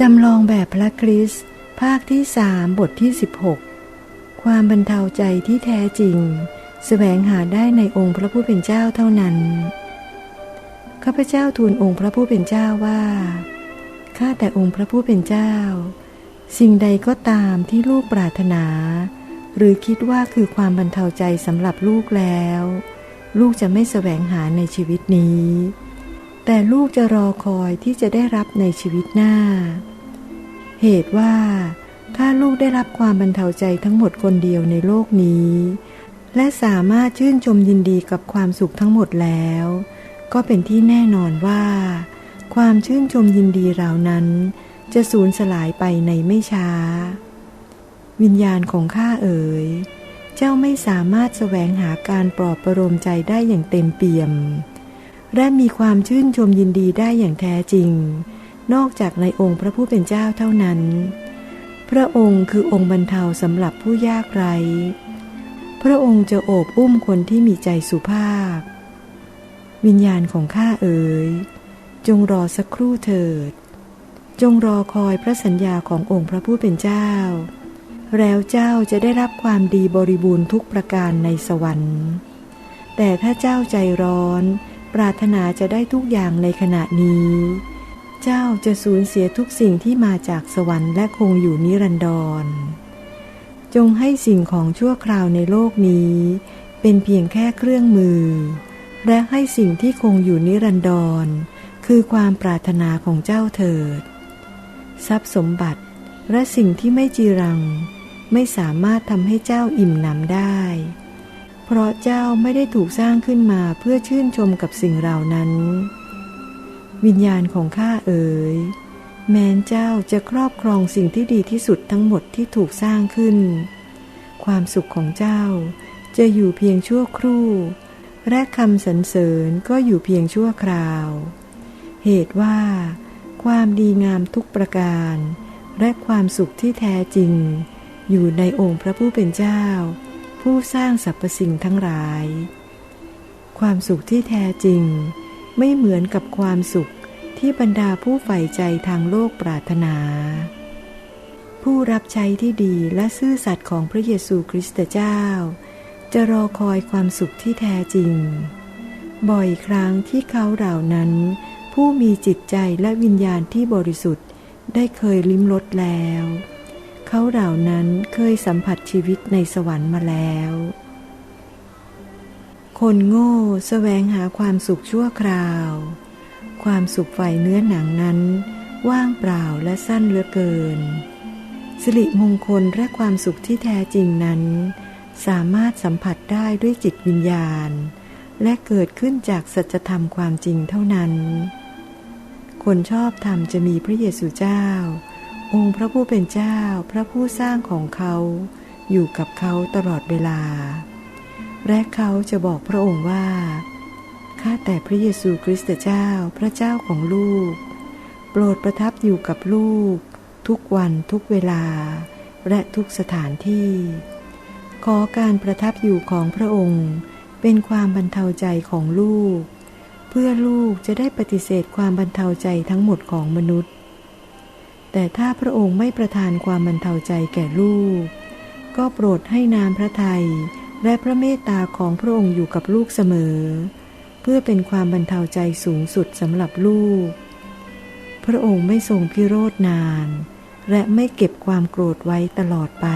จำลองแบบพระคริสต์ภาคที่สามบทที่ 16 ความบรรเทาใจที่แท้จริง แสวงหาได้ในองค์พระผู้เป็นเจ้าเท่านั้นข้าพเจ้าทูลองค์พระผู้เป็นเจ้าว่าข้าแต่องค์พระผู้เป็นเจ้า สิ่งใดก็ตามที่ลูกปรารถนา หรือคิดว่าคือความบรรเทาใจสำหรับลูกแล้ว ลูกจะไม่แสวงหาในชีวิตนี้ แต่ลูกจะรอคอยที่จะได้รับในชีวิตหน้า เหตุว่าถ้าลูกได้รับความบรรเทาใจทั้งหมดคนเดียวในโลกนี้ และสามารถชื่นชมยินดีกับความสุขทั้งหมดแล้ว ก็เป็นที่แน่นอนว่า ความชื่นชมยินดีเหล่านั้น จะสูญสลายไปในไม่ช้า วิญญาณของข้าเอ๋ย เจ้าไม่สามารถแสวงหาการปลอบประโลมใจได้อย่างเต็มเปี่ยม และมีความชื่นชมยินดีได้อย่างแท้จริง นอกจากในองค์พระผู้เป็นเจ้าเท่านั้น พระองค์คือองค์บรรเทาสำหรับผู้ยากไร้ พระองค์จะโอบอุ้มคนที่มีใจสุภาพ วิญญาณของข้าเอ๋ย จงรอสักครู่เถิด จงรอคอยพระสัญญาขององค์พระผู้เป็นเจ้า แล้วเจ้าจะได้รับความดีบริบูรณ์ทุกประการในสวรรค์ แต่ถ้าเจ้าใจร้อน ปรารถนาจะได้ทุกอย่างในขณะนี้ เจ้าจะสูญเสียทุกสิ่งที่มาจากสวรรค์และคงอยู่นิรันดร จงให้สิ่งของชั่วคราวในโลกนี้ เป็นเพียงแค่เครื่องมือ และให้สิ่งที่คงอยู่นิรันดร คือความปรารถนาของเจ้าเถิด ทรัพย์สมบัติและสิ่งที่ไม่จีรัง ไม่สามารถทำให้เจ้าอิ่มหนำได้ เพราะเจ้าไม่ได้ถูกสร้างขึ้นมาเพื่อชื่นชมกับสิ่งเหล่านั้น วิญญาณของข้าเอ๋ยแม้นเจ้าจะครอบครองสิ่งที่ดีที่สุดทั้งหมดที่ถูกสร้างขึ้น ความสุขของเจ้าจะอยู่เพียงชั่วครู่ และคำสรรเสริญก็อยู่เพียงชั่วคราว เหตุว่า ความดีงามทุกประการ และความสุขที่แท้จริง อยู่ในองค์พระผู้เป็นเจ้า ผู้สร้างสรรพสิ่งทั้งหลาย ความสุขที่แท้จริง ไม่เหมือนกับความสุขที่บรรดาผู้ใฝ่ใจทางโลกปรารถนา ผู้รับใช้ที่ดีและซื่อสัตย์ของพระเยซูคริสต์เจ้า จะรอคอยความสุขที่แท้จริง บ่อยครั้งที่เขาเหล่านั้น ผู้มีจิตใจและวิญญาณที่บริสุทธิ์ได้เคยลิ้มรสแล้ว เขาเหล่านั้นเคยสัมผัสชีวิตในสวรรค์มาแล้ว คนโง่แสวงหาความสุขชั่วคราว ความสุขฝ่ายเนื้อหนังนั้น ว่างเปล่าและสั้นเหลือเกิน สิริมงคลและความสุขที่แท้จริงนั้น สามารถสัมผัสได้ด้วยจิตวิญญาณ และเกิดขึ้นจากสัจธรรมความจริงเท่านั้น คนชอบธรรมจะมีพระเยซูเจ้า องค์พระผู้เป็นเจ้าพระผู้สร้างของเขา อยู่กับเขาตลอดเวลา และเขาจะบอกพระองค์ว่า ข้าแต่พระเยซูคริสต์เจ้าพระเจ้าของลูก โปรดประทับอยู่กับลูก ทุกวันทุกเวลา และทุกสถานที่ ขอการประทับอยู่ของพระองค์ เป็นความบรรเทาใจของลูก เพื่อลูกจะได้ปฏิเสธความบรรเทาใจทั้งหมดของมนุษย์ แต่ถ้าพระองค์ไม่ประทานความบรรเทาใจแก่ลูก ก็โปรดให้นามพระทัยและพระเมตตาของพระองค์อยู่กับลูกเสมอ เพื่อเป็นความบรรเทาใจสูงสุดสำหรับลูก พระองค์ไม่ทรงพิโรธนาน และไม่เก็บความโกรธไว้ตลอดไป